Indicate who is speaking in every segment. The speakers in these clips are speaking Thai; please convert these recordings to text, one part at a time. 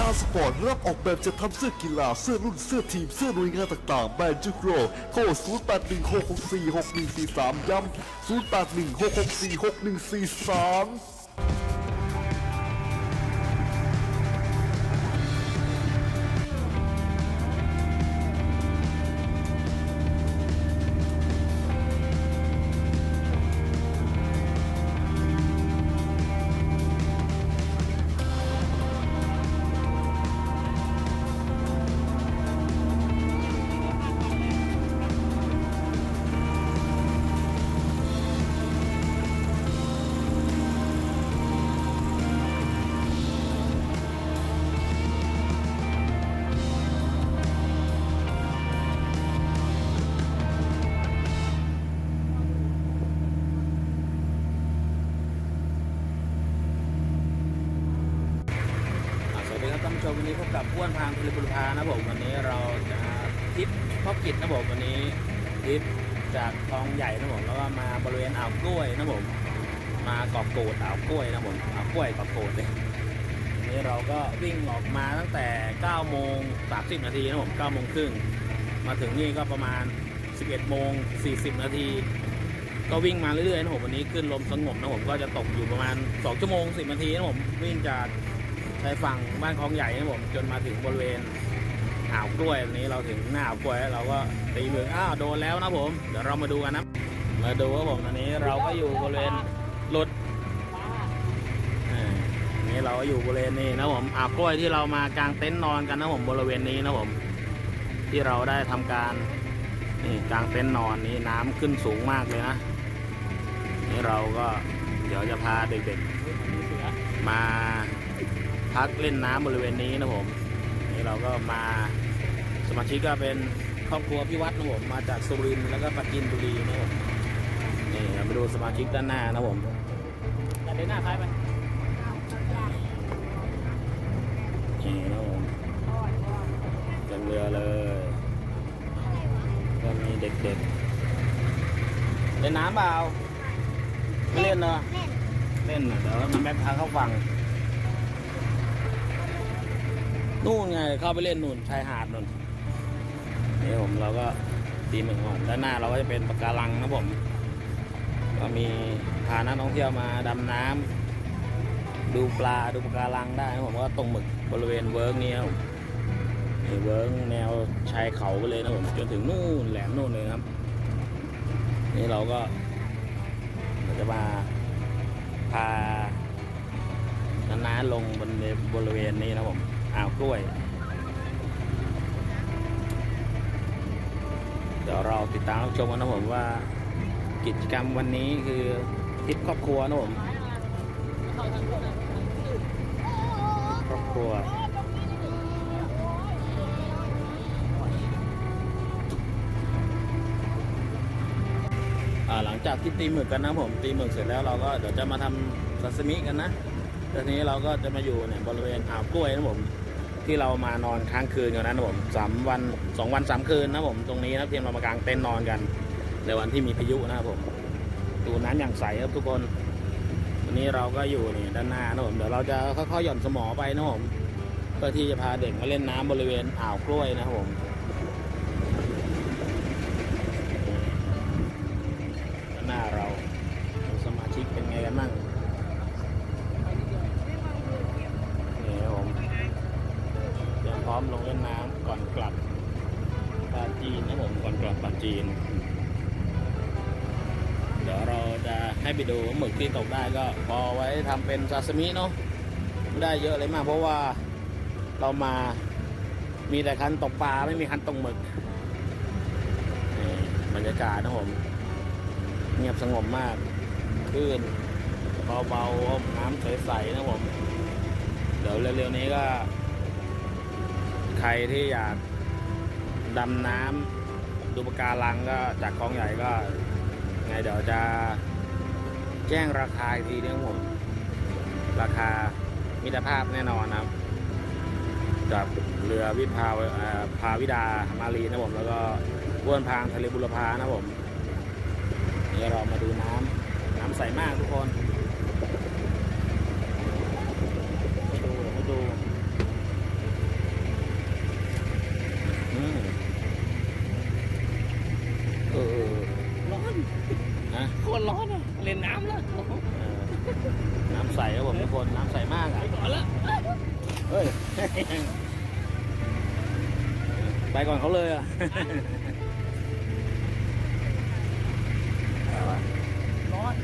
Speaker 1: อาสปอร์ตรับออกแบบจะทำเสื้อกีฬาเสื้อรุ่นเสื้อทีม เสื้อหน่วยงานต่างๆแบรนด์จุกโรโทร0816646143 ย้ำ0816646143า
Speaker 2: สวัสดีครับท่านผู้ชมวันนี้พบกับอ้วนพางทะเลบุรพานะผมวันนี้เราจะทริปครอบกิจนะผมวันนี้ทริปจากคลองใหญ่นะผมแล้วก็มาบริเวณอ่าวกล้วยนะผมมาเกาะโกดอ่าวกล้วยนะผมอ่าวกล้วยเกาะโกดเลยวันนี้เราก็วิ่งออกมาตั้งแต่9โมง30นาทีนะผม9โมงครึ่งมาถึงนี่ก็ประมาณ 11โมง40นาทีก็วิ่งมาเรื่อยๆนะผมวันนี้ขึ้นลมสงบนะผมก็จะตกอยู่ประมาณ 2 ชั่วโมง 10 นาทีนะผมวิ่งจาก ชายฝั่งบ้านคลองใหญ่นะผมจนมาถึงบริเวณอ่าวกล้วยวันนี้เราถึงหน้าอ่าวกล้วยเราก็ตีมืออ้าวโดนแล้วนะผมเดี๋ยวเรามาดูกันนะมาดูว่าผมตอนนี้เราก็อยู่บริเวณรถนี่เราก็อยู่บริเวณนี้นะผมอ่าวกล้วยที่เรามากางเต็นท์นอนกันนะผมบริเวณนี้นะผมที่เราได้ทำการนี่กางเต็นท์นอนนี้น้ำขึ้นสูงมากเลยนะนี่เราก็เดี๋ยวจะพาเด็กๆมา พักเล่นน้ำบริเวณนี้นะผมนี่เราก็มาสมาชิกก็เป็นครอบครัวพี่วัดนะผมมาจากสุรินทร์แล้วก็ปัจจินบุรีนะผมนี่เราไปดูสมาชิกด้านหน้านะผมด้านหน้าคล้ายไปนี่นะผมเต็มเรือเลยก็มีเด็กๆเล่นน้ำเปล่าไม่เล่นเหรอเล่นเหรอเดี๋ยวน้ำแบ๊กพาเข้าฝั่ง นู่นไงเข้าไปเล่นนู่นชายหาดนู่นนี่ผมเราก็ตีหมึงก่อนด้านหน้าเราก็จะเป็นปะการังนะผม ก็มีพานักท่องเที่ยวมาดำน้ำดูปลาดูปะการังได้นะผมก็ตรงหมึกบริเวณเวิร์กนี้ครับนี่เวิร์กแนวชายเขาไปเลยนะผมจนถึงนู่นแหลมนู่นเลยครับ นี่เราก็จะมาพาน้าๆลงบนบริเวณนี้นะผม อ่าวกล้วย เดี๋ยวเราติดตามชมกันนะผมว่า กิจกรรมวันนี้คือทริปครอบครัวนะผมครอบครัวหลังจากที่ตีหมึกกันนะผมตีหมึกเสร็จแล้วเราก็เดี๋ยวจะมาทำซาซิมิกันนะตอนนี้เราก็จะมาอยู่เนี่ยบริเวณอ่าวกล้วยนะผม ที่เรามานอนค้างคืนกันนะผมสามวันสองวันสามคืนนะผมตรงนี้นะเพียงเรามากางเต็นท์นอนกัน ในวันที่มีพายุนะครับผมดูน้ำอย่างใสครับทุกคนวันนี้เราก็อยู่นี่ด้านหน้านะผมเดี๋ยวเราจะค่อยๆหย่อนสมอไปนะผมเพื่อที่จะพาเด็กมาเล่นน้ำบริเวณอ่าวกล้วยนะครับผม ไปดูหมึกที่ตกได้ก็พอไว้ทำเป็นซาซิมิเนาะไม่ได้เยอะเลยมาก เพราะว่าเรามามีแต่คันตกปลาไม่มีคันตกหมึกบรรยากาศนะผมเงียบสงบมากคลื่นเบาๆน้ำใสๆนะผมเดี๋ยวเร็วๆนี้ก็ ใครที่อยากดำน้ำดูปะการังก็จากคลองใหญ่ก็ ไงเดี๋ยวจะ แจ้งราคาอีกทีนึงผมราคามิตรภาพแน่นอนนะครับกับเรือวิภาพาวิดามารีนะผมแล้วก็บ้วนพางทะเลบุรพานะผมนี่เรามาดูน้ำน้ำใสมากทุกคนมาดูมาดู
Speaker 3: ตรร้อนอะเล่นน้ำแล้ว
Speaker 2: เออน้ำใสครับผมทุกคนน้ำใสมากอะ
Speaker 3: ก่อนละ
Speaker 2: เฮ้ย ไปก่อนเขาเลยอะ
Speaker 3: ร้อน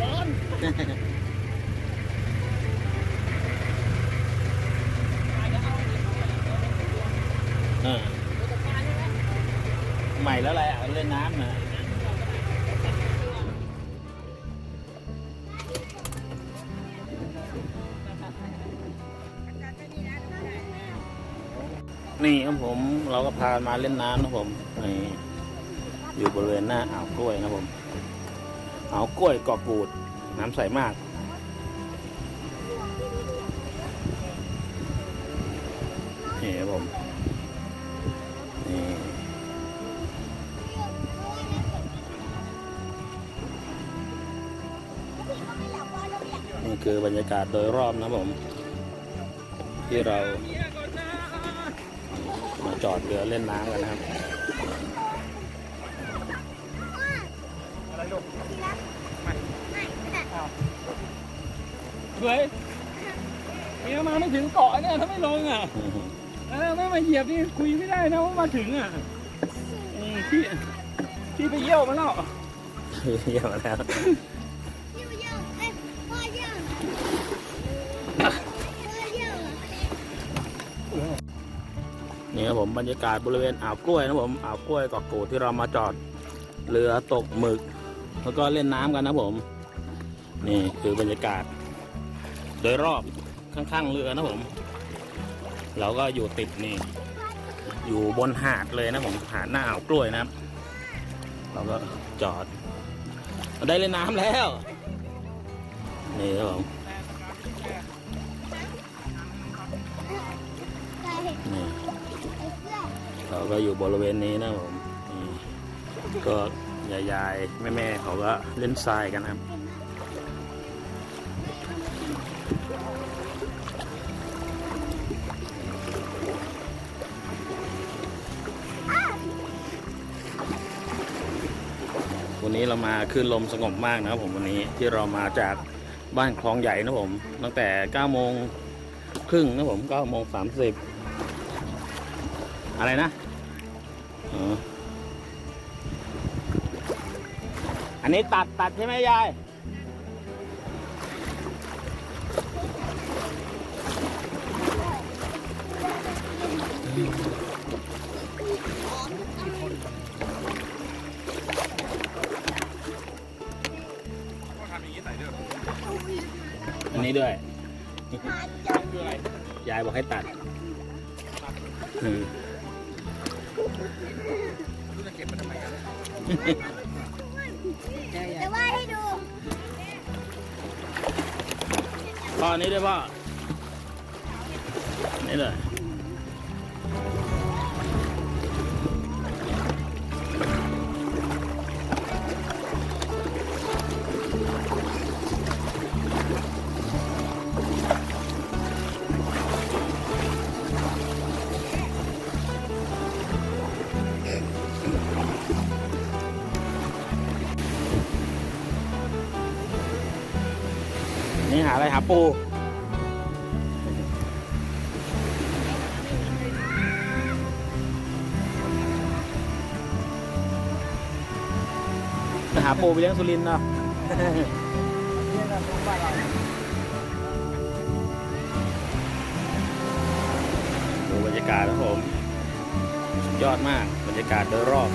Speaker 3: ร้อน
Speaker 2: เออ ใหม่แล้วแหละเล่นน้ำนะ นี่ครับผมเราก็พามาเล่นน้ำนะผมนี่อยู่บริเวณหน้าอ่าวกล้วยนะผมอ่าวกล้วยเกาะกูด น้ำใสมากนี่ครับผมนี่นี่คือบรรยากาศโดยรอบนะผม ที่เรา จอดเรือเล่นน้ำกันนะครับ
Speaker 3: เฮ้ยเนี่ยมาไม่ถึงเกาะเนี่ยถ้าไม่ลงอะเออไม่มาเหยียบนี่คุยไม่ได้นะว่ามาถึงอะอืมที่ที่ไปเยี่ยวมาแล้ว
Speaker 2: เยี่ยมแล้ว นี่ครับผมบรรยากาศบริเวณอ่าวกล้วยนะผมอ่าวกล้วยเกาะกูดที่เรามาจอดเรือตกหมึก แล้วก็เล่นน้ำกันนะผม นี่คือบรรยากาศ โดยรอบข้างๆเรือนะผม เราก็อยู่ติดนี่ อยู่บนหาดเลยนะผมหาดหน้าอ่าวกล้วยนะครับ เราก็จอดได้เล่นน้ำแล้ว นี่ครับผม，นี่。 เราก็อยู่บริเวณนี้นะผมก็ยายๆแม่ๆเขาก็เล่นทรายกันครับวันนี้เรามาขึ้นลมสงบมากนะครับผมวันนี้ที่เรามาจากบ้านคลองใหญ่นะผมตั้งแต่9โมงครึ่งนะผม9โมง30 อะไรนะ อ๋ออันนี้ตัดตัดใช่ไหมยายอันนี้ด้วยยายบอกให้ตัด อืม
Speaker 4: แต่ว่าให้ดู
Speaker 2: พ่ออันนี้ด้วยพ่ออันนี่เลย นี่หาอะไรหาปูหาปูไปเลี้ยงสุรินเนาะดูบรรยากาศครับผมสุดยอดมากบรรยากาศโดยรอบ